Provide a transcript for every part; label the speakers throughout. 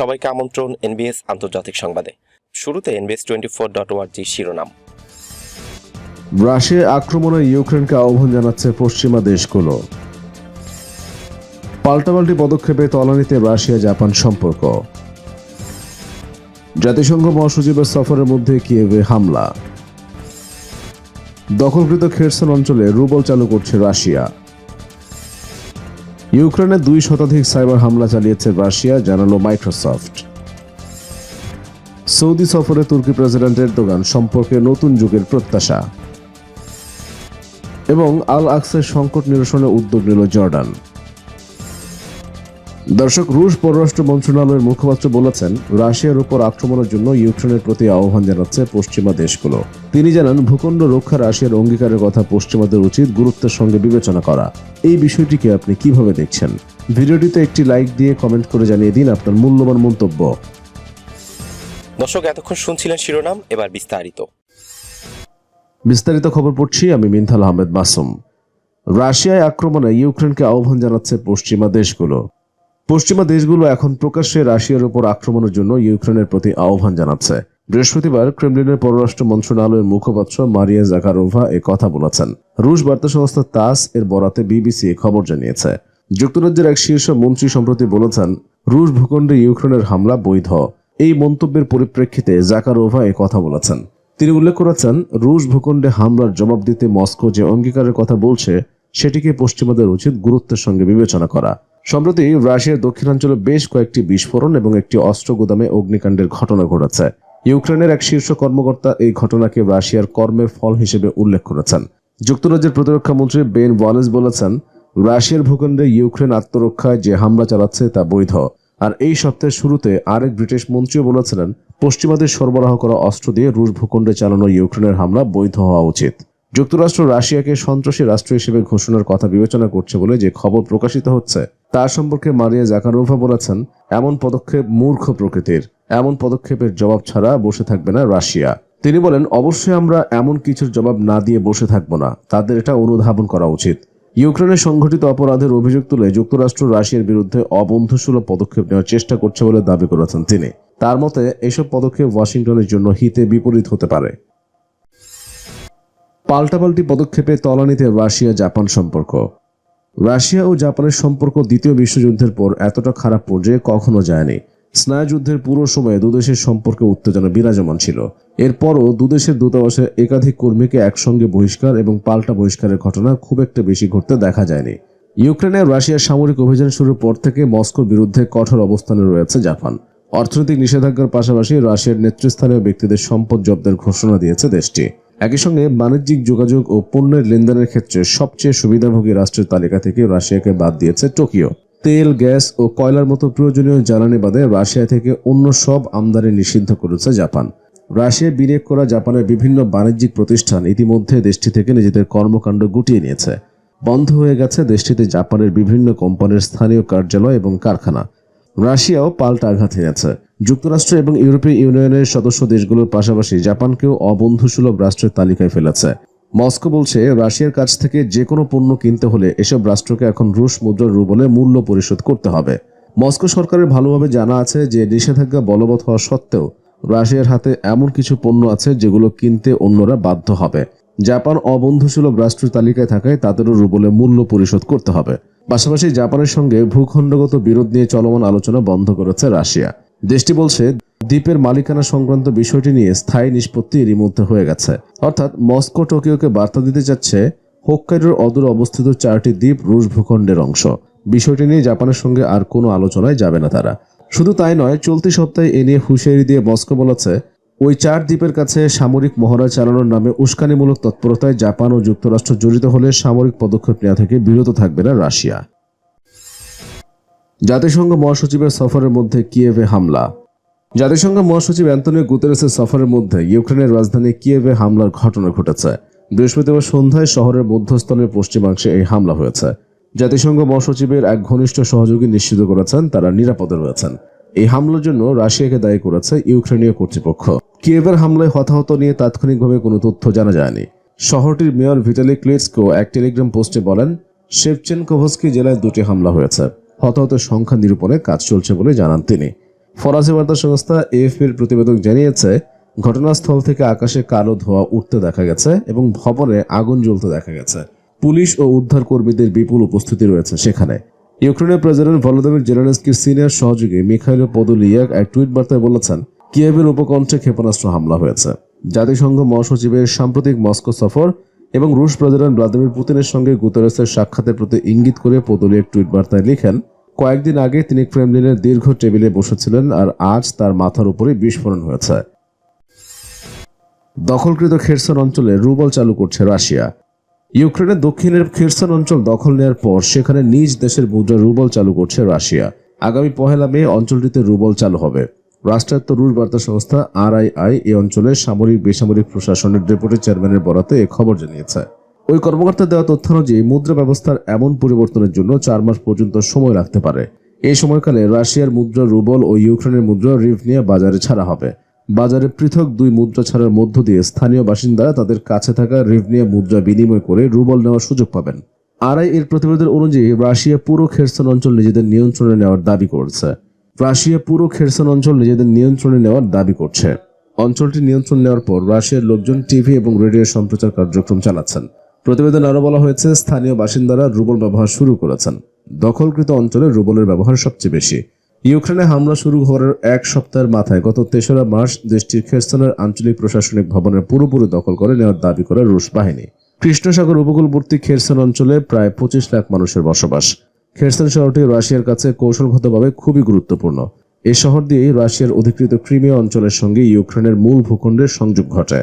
Speaker 1: সবাইকে আমন্ত্রণ এনবিএস আন্তর্জাতিক সংবাদে। শুরুতে এনবিএস টোয়েন্টি ফোর ডট ওয়ার্জি শিরোনাম।
Speaker 2: রাশিয়া আক্রমণে ইউক্রেনকে আহ্বান জানাচ্ছে পশ্চিমা দেশগুলো। পাল্টাপাল্টি পদক্ষেপে তলানিতে রাশিয়া জাপান সম্পর্ক। জাতিসংঘ মহাসচিবের সফরের মধ্যে কিয়েভে হামলা। দখলকৃত খেরসন অঞ্চলে রুবল চালু করছে রাশিয়া। ইউক্রেনে দুই শতাধিক সাইবার হামলা চালিয়েছে রাশিয়া, জানালো মাইক্রোসফট। সৌদি সফরে তুর্কি প্রেসিডেন্টের দোকান সম্পর্কে নতুন যুগের প্রত্যাশা। এবং আল আকসের সংকট নিরসনে উদ্যোগ নিল জর্ডান। দর্শক রুশ পররাষ্ট্র মন্ত্রণালয়ের মুখপাত্র বলেছেন রাশিয়ার উপর আক্রমণের জন্য ইউক্রেনের প্রতি আহ্বান জানাচ্ছে পশ্চিমা দেশগুলো। তিনি জানান ভূখণ্ড রক্ষা রাশিয়ার অঙ্গীকারের কথা পশ্চিমাদের উচিত গুরুত্বের সঙ্গে বিবেচনা করা। এই বিষয়টিকে আপনি কীভাবে দেখছেন? ভিডিওটিতে একটি লাইক দিয়ে কমেন্ট করে জানিয়ে দিন আপনার মূল্যবান মন্তব্য।
Speaker 1: দর্শক এতক্ষণ শুনছিলেন শিরোনাম এবার বিস্তারিত।
Speaker 2: বিস্তারিত খবর পড়ছি আমি মিনথাল আহমেদ মাসুম। রাশিয়ায় আক্রমণে ইউক্রেনকে আহ্বান জানাচ্ছে পশ্চিমা দেশগুলো। পশ্চিমা দেশগুলো এখন প্রকাশ্যে রাশিয়ার উপর আক্রমণের জন্য ইউক্রেনের প্রতি আহ্বান জানাচ্ছে। বৃহস্পতিবার ক্রেমলিনের পররাষ্ট্র মন্ত্রণালয়ের মুখপাত্র মারিয়া জাকারোভা এ কথা বলেছেন। রুশ বার্তা সংস্থা তাস এর বরাতে বিবিসি এ খবর জানিয়েছে। যুক্তরাজ্যের এক শীর্ষ মন্ত্রী সম্প্রতি বলেছেন, রুশ ভূখণ্ডে ইউক্রেনের হামলা বৈধ। এই মন্তব্যের পরিপ্রেক্ষিতে জাকারোভা এ কথা বলেছেন। তিনি উল্লেখ করেছেন, রুশ ভূখণ্ডে হামলার জবাব দিতে মস্কো যে অঙ্গীকারের কথা বলছে, সেটিকে পশ্চিমাদের উচিত গুরুত্বের সঙ্গে বিবেচনা করা। সম্প্রতি রাশিয়ার দক্ষিণাঞ্চলে বেশ কয়েকটি বিস্ফোরণ এবং একটি অস্ত্র গুদামে অগ্নিকাণ্ডের ঘটনা ঘটেছে। ইউক্রেনের এক শীর্ষ কর্মকর্তা এই ঘটনাকে রাশিয়ার কর্মের ফল হিসেবে উল্লেখ করেছেন। যুক্তরাজ্যের প্রতিরক্ষা মন্ত্রী বেন ওয়ালেস বলেছেন, রাশিয়ার ভূখণ্ডে ইউক্রেন আত্মরক্ষায় যে হামলা চালাচ্ছে তা বৈধ। আর এই সপ্তাহের শুরুতে আরেক ব্রিটিশ মন্ত্রীও বলেছিলেন, পশ্চিমাদের সরবরাহ করা অস্ত্র দিয়ে রুশ ভূখণ্ডে চালানো ইউক্রেনের হামলা বৈধ হওয়া উচিত। যুক্তরাষ্ট্র রাশিয়াকে সন্ত্রাসী রাষ্ট্র হিসেবে ঘোষণার কথা বিবেচনা করছে বলে যে খবর প্রকাশিত হচ্ছে তা সম্পর্কে মারিয়া জাকারোভা বলেছেন, এমন পদক্ষেপ মূর্খ প্রকৃতির। এমন পদক্ষেপের জবাব ছাড়া বসে থাকবে না রাশিয়া। তিনি বলেন, অবশ্যই আমরা এমন কিছুর জবাব না দিয়ে বসে থাকব না। তাদের এটা অনুধাবন করা উচিত। ইউক্রেনে সংঘটিত অপরাধের অভিযোগ তুলে যুক্তরাষ্ট্র রাশিয়ার বিরুদ্ধে অবন্ধুসুলভ পদক্ষেপ নেওয়ার চেষ্টা করছে বলে দাবি করেছেন তিনি। তার মতে, এসব পদক্ষেপ ওয়াশিংটনের জন্য হিতে বিপরীত হতে পারে। পাল্টাপাল্টি পদক্ষেপে তলানিতে রাশিয়া জাপান সম্পর্ক। রাশিয়া ও জাপানের সম্পর্ক দ্বিতীয় বিশ্বযুদ্ধের পর এতটা খারাপ পর্যায়ে কখনো যায়নি। স্নায়ুযুদ্ধের পুরো সময়ে দুদেশের সম্পর্কে উত্তেজনা বিরাজমান ছিল। এরপরও দুদেশের দূতাবাসে একাধিক কর্মীকে একসঙ্গে বহিষ্কার এবং পাল্টা বহিষ্কারের ঘটনা খুব একটা বেশি ঘটতে দেখা যায়নি। ইউক্রেনে রাশিয়ার সামরিক অভিযান শুরুর পর থেকে মস্কোর বিরুদ্ধে কঠোর অবস্থানে রয়েছে জাপান। অর্থনৈতিক নিষেধাজ্ঞার পাশাপাশি রাশিয়ার নেতৃস্থানীয় ব্যক্তিদের সম্পদ জব্দের ঘোষণা দিয়েছে দেশটি। একই সঙ্গে বাণিজ্যিক যোগাযোগ ও পণ্যের লেনদেনের ক্ষেত্রে সবচেয়ে সুবিধাভোগী রাষ্ট্রের তালিকা থেকে রাশিয়াকে বাদ দিয়েছে টোকিও। তেল, গ্যাস ও কয়লার মতো প্রয়োজনীয় জ্বালানি বাদে রাশিয়া থেকে অন্য সব আমদানি নিষিদ্ধ করেছে জাপান। রাশিয়া বিনিয়োগ করা জাপানের বিভিন্ন বাণিজ্যিক প্রতিষ্ঠান ইতিমধ্যে দেশটি থেকে নিজেদের কর্মকাণ্ড গুটিয়ে নিয়েছে। বন্ধ হয়ে গেছে দেশটিতে জাপানের বিভিন্ন কোম্পানির স্থানীয় কার্যালয় এবং কারখানা। রাশিয়াও পাল্টা আঘাত হেনেছে। যুক্তরাষ্ট্র এবং ইউরোপীয় ইউনিয়নের সদস্য দেশগুলোর পাশাপাশি জাপানকেও অবন্ধুসুলভ রাষ্ট্রের তালিকায় ফেলেছে। মস্কো বলছে, রাশিয়ার কাছ থেকে যে কোনো পণ্য কিনতে হলে এসব রাষ্ট্রকে এখন রুশ মুদ্রার রুবলে মূল্য পরিশোধ করতে হবে। মস্কো সরকারের ভালোভাবে জানা আছে যে নিষেধাজ্ঞা বলবৎ হওয়া সত্ত্বেও রাশিয়ার হাতে এমন কিছু পণ্য আছে যেগুলো কিনতে অন্যরা বাধ্য হবে। জাপান অবন্ধুসুলভ রাষ্ট্রের তালিকায় থাকায় তাদেরও রুবলে মূল্য পরিশোধ করতে হবে। পাশাপাশি জাপানের সঙ্গে ভূখণ্ডগত বিরোধ নিয়ে চলমান আলোচনা বন্ধ করেছে রাশিয়া। দেশটি বলছে, দ্বীপের মালিকানা সংক্রান্ত বিষয়টি নিয়ে স্থায়ী নিষ্পত্তি এরই মধ্যে হয়ে গেছে। অর্থাৎ মস্কো টোকিওকে বার্তা দিতে যাচ্ছে হোক্কাইডোর অদূরে অবস্থিত চারটি দ্বীপ রুশ ভূখণ্ডের অংশ। বিষয়টি নিয়ে জাপানের সঙ্গে আর কোনো আলোচনায় যাবে না তারা। শুধু তাই নয়, চলতি সপ্তাহে এ নিয়ে হুঁশিয়ারি দিয়ে মস্কো বলেছে, ওই চার দ্বীপের কাছে সামরিক মহড়া চালানোর নামে উস্কানিমূলক তৎপরতায় জাপান ও যুক্তরাষ্ট্র জড়িত হলে সামরিক পদক্ষেপ নেওয়া থেকে বিরত থাকবে না রাশিয়া। জাতিসংঘ মহাসচিবের সফরের মধ্যে কিয়েভে হামলা। জাতিসংঘ মহাসচিব অ্যান্তনিও গুতেরেসের সফরের মধ্যে ইউক্রেনের রাজধানী কিয়েভে হামলার ঘটনা ঘটেছে। বৃহস্পতিবার সন্ধ্যায় শহরের মধ্যস্থলের পশ্চিমাংশে এই হামলা হয়েছে। জাতিসংঘ মহাসচিবের এক ঘনিষ্ঠ সহযোগী নিশ্চিত করেছেন, তারা নিরাপদে রয়েছেন। এই হামলার জন্য রাশিয়াকে দায়ী করেছে ইউক্রেনীয় কর্তৃপক্ষ। কিয়েভের হামলায় হতাহত নিয়ে তাৎক্ষণিকভাবে কোনো তথ্য জানা যায়নি। শহরটির মেয়র ভিটালি ক্লিটসকো এক টেলিগ্রাম পোস্টে বলেন, শেভচেনকোভস্কি জেলায় দুটি হামলা হয়েছে। হতাহতের সংখ্যা নিরূপণে কাজ চলছে বলে জানান তিনি। ফরাসি বার্তা সংস্থা এএফপির প্রতিবেদক জানিয়েছে, ঘটনাস্থল থেকে আকাশে কালো ধোঁয়া উঠতে দেখা গেছে এবং ভবনে আগুন জ্বলতে দেখা গেছে। পুলিশ ও উদ্ধার কর্মীদের বিপুল উপস্থিতি রয়েছে সেখানে। ইউক্রেনের প্রেসিডেন্ট ভলোদিমির জেলেনস্কির সিনিয়র সহযোগী মিখাইল পদুলিয়াক এক টুইট বার্তায় বলেছেন, কিয়েভের উপকণ্ঠে ক্ষেপণাস্ত্র হামলা হয়েছে। জাতিসংঘ মহাসচিবের সাম্প্রতিক মস্কো সফর এবং রুশ প্রেসিডেন্ট ভ্লাদিমির পুতিনের সঙ্গে গুতেরেসের সাক্ষাতের প্রতি ইঙ্গিত করে পদুলিয়াক টুইট বার্তায় লিখেন কয়েকদিন আগে তিনি ক্রেমলিনের দীর্ঘ টেবিলে বসেছিলেন আর আজ তার মাথার উপরে বিস্ফোরণ হয়েছে। দখলকৃত খেরসন অঞ্চলে রুবল চালু করছে রাশিয়া। ইউক্রেনের দক্ষিণের খেরসন অঞ্চল দখল নেওয়ার পর সেখানে নিজ দেশের মুদ্রা রুবল চালু করছে রাশিয়া। আগামী পহেলা মে অঞ্চলটিতে রুবল চালু হবে। রাষ্ট্রায়ত্ত রুশ বার্তা সংস্থা আরআইআই এই অঞ্চলের সামরিক বেসামরিক প্রশাসনের ডেপুটি চেয়ারম্যানের বরাতে এ খবর জানিয়েছে। ওই কর্মকর্তা দেওয়া তথ্য অনুযায়ী মুদ্রা ব্যবস্থার এমন পরিবর্তনের জন্য চার মাস পর্যন্ত সময় লাগতে পারে। এই সময়কালে রাশিয়ার মুদ্রা রুবল ও ইউক্রেনের মুদ্রা রিভনিয়া বাজারে ছাড়া হবে। বাজারে পৃথক দুই মুদ্রা ছাড়ার মধ্য দিয়ে স্থানীয় বাসিন্দারা তাদের কাছে থাকা রিভ নিয়ে মুদ্রা বিনিময় করে রুবল নেওয়ার সুযোগ পাবেন। আরআই এর প্রতিবেদন অনুযায়ী রাশিয়া পুরো খেরসন অঞ্চল নিজেদের নিয়ন্ত্রণে নেওয়ার দাবি করছে। রাশিয়া পুরো খেরসন অঞ্চল নিজেদের নিয়ন্ত্রণে নেওয়ার দাবি করছে। অঞ্চলটি নিয়ন্ত্রণ নেওয়ার পর রাশিয়ার লোকজন টিভি এবং রেডিও সম্প্রচার কার্যক্রম চালাচ্ছেন। প্রতিবেদন আরও বলা হয়েছে, স্থানীয় বাসিন্দারা রুবল ব্যবহার শুরু করেছেন। দখলকৃত অঞ্চলে রুবলের ব্যবহার সবচেয়ে বেশি। ইউক্রেনে হামলা শুরু হওয়ার এক সপ্তাহের মাথায় গত তেসরা মার্চ দেশটির খেরসনের আঞ্চলিক প্রশাসনিক ভবনের পুরোপুরি দখল করে নেওয়ার দাবি করে রুশ বাহিনী। কৃষ্ণসাগর উপকূলবর্তী খেরসন অঞ্চলে প্রায় পঁচিশ লাখ মানুষের বসবাস। খেরসন শহরটি রাশিয়ার কাছে কৌশলগতভাবে খুবই গুরুত্বপূর্ণ। এই শহর দিয়েই রাশিয়ার অধিকৃত ক্রিমিয়া অঞ্চলের সঙ্গে ইউক্রেনের মূল ভূখণ্ডের সংযোগ ঘটে।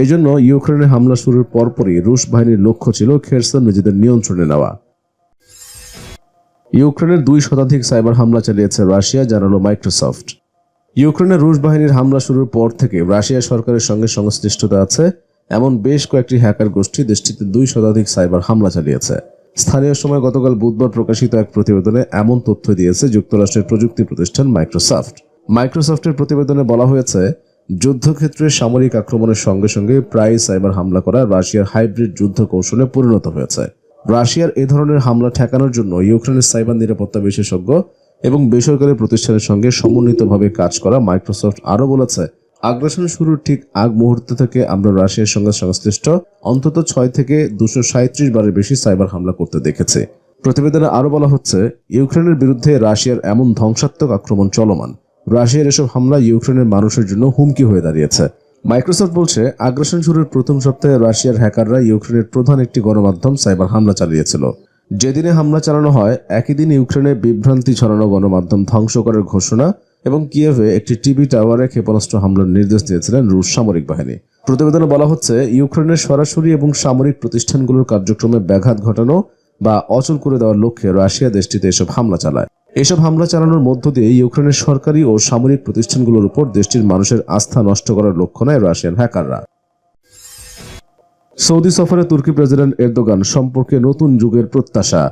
Speaker 2: এই জন্য ইউক্রেনে হামলা শুরুর পরপরই রুশ বাহিনীর লক্ষ্য ছিল খেরসন নিজেদের নিয়ন্ত্রণে নেওয়া। ইউক্রেনের দুই শতাধিক সাইবার হামলা চালিয়েছে রাশিয়া, জানালো মাইক্রোসফট। ইউক্রেনের রুশ বাহিনীর হামলা শুরুর পর থেকে রাশিয়া সরকারের সঙ্গে সংশ্লিষ্টতা আছে। এমন বেশ কয়েকটি হ্যাকার গোষ্ঠী দেশটিতে দুই শতাধিক সাইবার হামলা চালিয়েছে। স্থানীয় সময় গতকাল বুধবার প্রকাশিত এক প্রতিবেদনে এমন তথ্য দিয়েছে যুক্তরাষ্ট্রের প্রযুক্তি প্রতিষ্ঠান মাইক্রোসফট। মাইক্রোসফটের প্রতিবেদনে বলা হয়েছে যুদ্ধক্ষেত্রে সামরিক আক্রমণের সঙ্গে সঙ্গে প্রায় সাইবার হামলা করা রাশিয়ার হাইব্রিড যুদ্ধ কৌশলে পরিণত হয়েছে। রাশিয়ার এ ধরনের হামলা ঠেকানোর জন্য ইউক্রেনের সাইবার নিরাপত্তা বিশেষজ্ঞ এবং বেসরকারি প্রতিষ্ঠানের সঙ্গে সমন্বিতভাবে কাজ করা মাইক্রোসফট আরও বলেছে, আগ্রাসন শুরুর ঠিক আগ মুহূর্ত থেকে আমরা রাশিয়ার সঙ্গে সংশ্লিষ্ট অন্তত ছয় থেকে দুশো সাঁত্রিশ বারের বেশি সাইবার হামলা করতে দেখেছে। প্রতিবেদনে আরও বলা হচ্ছে, ইউক্রেনের বিরুদ্ধে রাশিয়ার এমন ধ্বংসাত্মক আক্রমণ চলমান। রাশিয়ার এসব হামলা ইউক্রেনের মানুষের জন্য হুমকি হয়ে দাঁড়িয়েছে। মাইক্রোসফট বলছে, আগ্রাসন শুরুর প্রথম সপ্তাহে রাশিয়ার হ্যাকাররা ইউক্রেনের প্রধান একটি গণমাধ্যম সাইবার হামলা চালিয়েছিল। যেদিনে হামলা চালানো হয়, একই দিন ইউক্রেনে বিভ্রান্তি ছড়ানো গণমাধ্যম ধ্বংস করার ঘোষণা এবং কিয়েভে একটি টিভি টাওয়ারে ক্ষেপণাস্ত্র হামলার নির্দেশ দিয়েছিলেন রুশ সামরিক বাহিনী। প্রতিবেদনে বলা হচ্ছে ইউক্রেনের সরাসরি এবং সামরিক প্রতিষ্ঠানগুলোর কার্যক্রমে ব্যাঘাত ঘটানো বা অচল করে দেওয়ার লক্ষ্যে রাশিয়া দেশটিতে এসব হামলা চালায়। এসব হামলা চালানোর মধ্য দিয়ে ইউক্রেনের সরকারি ও সামরিক প্রতিষ্ঠানগুলোর উপর দেশটির মানুষের আস্থা নষ্ট করার লক্ষ্য নেয় রাশিয়ান হ্যাকাররা। সৌদি সফরে তুর্কি প্রেসিডেন্ট এরদোগান সম্পর্কে নতুন যুগের প্রত্যাশা।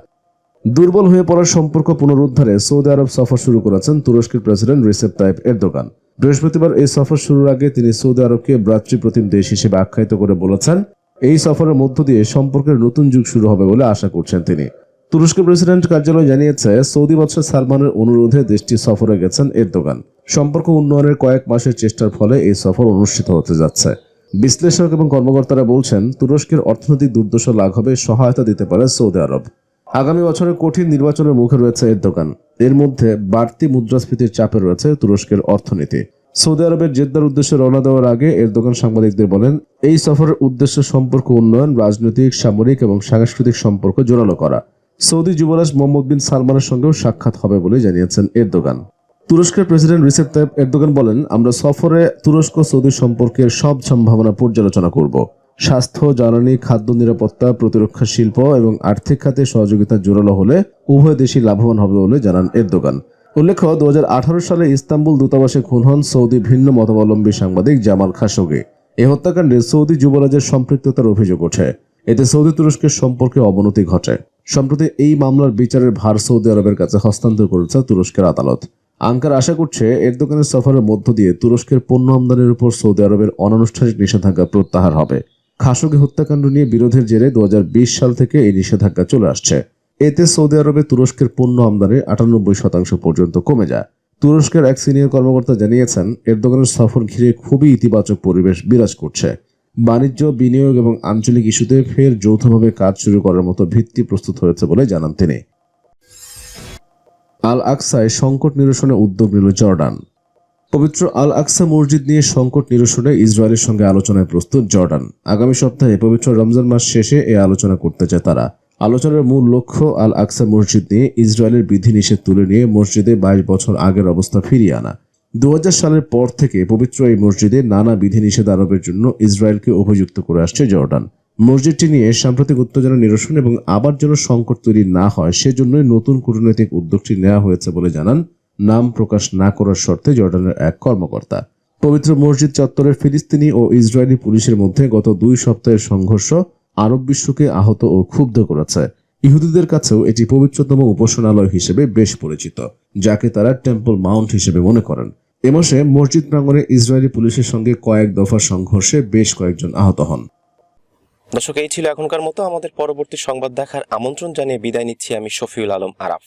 Speaker 2: দুর্বল হয়ে পড়ার সম্পর্ক পুনরুদ্ধারে সৌদি আরব সফর শুরু করেছেন তুরস্কের প্রেসিডেন্ট রিসেপ তাইপ এরদোগান। বৃহস্পতিবার এই সফর শুরুর আগে তিনি সৌদি আরবকে ভ্রাতৃপ্রতিম দেশ হিসেবে আখ্যায়িত করে বলেছেন, এই সফরের মধ্য দিয়ে সম্পর্কের নতুন যুগ শুরু হবে বলে আশা করছেন তিনি। তুরস্কের প্রেসিডেন্ট কার্যালয় জানিয়েছে, সৌদি বাদশাহ সালমানের অনুরোধে দেশটি সফরে গেছেন এরদোগান। সম্পর্ক উন্নয়নের কয়েক মাসের চেষ্টার ফলে এই সফর অনুষ্ঠিত হতে যাচ্ছে। বিশ্লেষক এবং কর্মকর্তারা বলছেন, তুরস্কের অর্থনৈতিক দুর্দশা লাঘবে সহায়তা দিতে পারে সৌদি আরব। আগামী বছরে কঠিন নির্বাচনের মুখে রয়েছে এর দোকান এর মধ্যে বাড়তি মুদ্রাস্ফীতির চাপে রয়েছে তুরস্কের অর্থনীতি। সৌদি আরবের জেদ্দার উদ্দেশ্যে রওনা দেওয়ার আগে এর দোকান সাংবাদিকদের বলেন, এই সফরের উদ্দেশ্য সম্পর্ক উন্নয়ন, রাজনৈতিক, সামরিক এবং সাংস্কৃতিক সম্পর্ক জোরালো করা। সৌদি যুবরাজ মোহাম্মদ বিন সালমানের সঙ্গেও সাক্ষাৎ হবে বলে জানিয়েছেন এরদোগান। তুরস্কের প্রেসিডেন্ট রিসেপ তাইপ এরদোগান বলেন, আমরা সফরে তুরস্ক সৌদি সম্পর্কের সব সম্ভাবনা পর্যালোচনা করব। স্বাস্থ্য, জ্বালানি, খাদ্য নিরাপত্তা, প্রতিরক্ষা শিল্প এবং আর্থিক খাতে সহযোগিতা জোরালো হলে উভয় দেশই লাভবান হবে বলে জানান এরদোগান। উল্লেখ্য দু হাজার আঠারো সালে ইস্তাম্বুল দূতাবাসে খুন হন সৌদি ভিন্ন মতাবলম্বী সাংবাদিক জামাল খাশোগি। এ হত্যাকাণ্ডে সৌদি যুবরাজের সম্পৃক্ততার অভিযোগ ওঠে। এতে সৌদি তুরস্কের সম্পর্কে অবনতি ঘটে। সম্প্রতি এই মামলার বিচারের ভার সৌদি আরবের কাছে হস্তান্তর করেছে তুরস্কের আদালত। আঙ্কার আশা করছে এরদোগানের সফরের মধ্য দিয়ে তুরস্কের পণ্য আমদানির উপর সৌদি আরবের অনানুষ্ঠানিক নিষেধাজ্ঞা প্রত্যাহার হবে। খাশোগি হত্যাকাণ্ড নিয়ে বিরোধের জেরে দু হাজার বিশ সাল থেকে এই নিষেধাজ্ঞা চলে আসছে। এতে সৌদি আরবে তুরস্কের পণ্য আমদানির আটানব্বই শতাংশ পর্যন্ত কমে যায়। তুরস্কের এক সিনিয়র কর্মকর্তা জানিয়েছেন এরদোগানের সফর ঘিরে খুবই ইতিবাচক পরিবেশ বিরাজ করছে। বাণিজ্য, বিনিয়োগ এবং আঞ্চলিক ইস্যুতে ফের যৌথভাবে কাজ শুরু করার মতো ভিত্তি প্রস্তুত হয়েছে বলে জানান তিনি। আল আকসায় সংকট নিরসনে উদ্যোগ নিল জর্ডান। পবিত্র আল আকসা মসজিদ নিয়ে সংকট নিরসনে ইসরায়েলের সঙ্গে আলোচনায় প্রস্তুত জর্ডান। আগামী সপ্তাহে পবিত্র রমজান মাস শেষে এ আলোচনা করতে চায় তারা। আলোচনার মূল লক্ষ্য আল আকসা মসজিদ নিয়ে ইসরায়েলের বিধিনিষেধ তুলে নিয়ে মসজিদে বাইশ বছর আগের অবস্থা ফিরিয়ে আনা। দু হাজার সালের পর থেকে পবিত্র এই মসজিদে নানা বিধিনিষেধ আরোপের জন্য ইসরায়েলকে অভিযুক্ত করে আসছে জর্ডান। মসজিদটি নিয়ে সাম্প্রতিক উত্তেজনা নিরসন এবং আবার যেন সংকট তৈরি না হয়, সেজন্যই নতুন কূটনৈতিক উদ্যোগটি নেওয়া হয়েছে বলে জানান। নাম প্রকাশ না করার শর্তে জর্ডানের এক কর্মকর্তা। পবিত্র মসজিদ চত্বরের ফিলিস্তিনি ও ইসরায়েলি পুলিশের মধ্যে গত দুই সপ্তাহের সংঘর্ষ আরব বিশ্বকে আহত ও ক্ষুব্ধ করেছে। ইহুদিদের কাছেও এটি পবিত্রতম উপাসনালয় হিসেবে বেশ পরিচিত। যাকে তারা টেম্পল মাউন্ট হিসেবে মনে করেন। এ মাসে মসজিদ প্রাঙ্গনে ইসরায়েলি পুলিশের সঙ্গে কয়েক দফার সংঘর্ষে বেশ কয়েকজন আহত হন।
Speaker 1: দর্শক, এই ছিল এখনকার মতো। আমাদের পরবর্তী সংবাদ দেখার আমন্ত্রণ জানিয়ে বিদায় নিচ্ছি আমি শফিউল আলম আরাফ।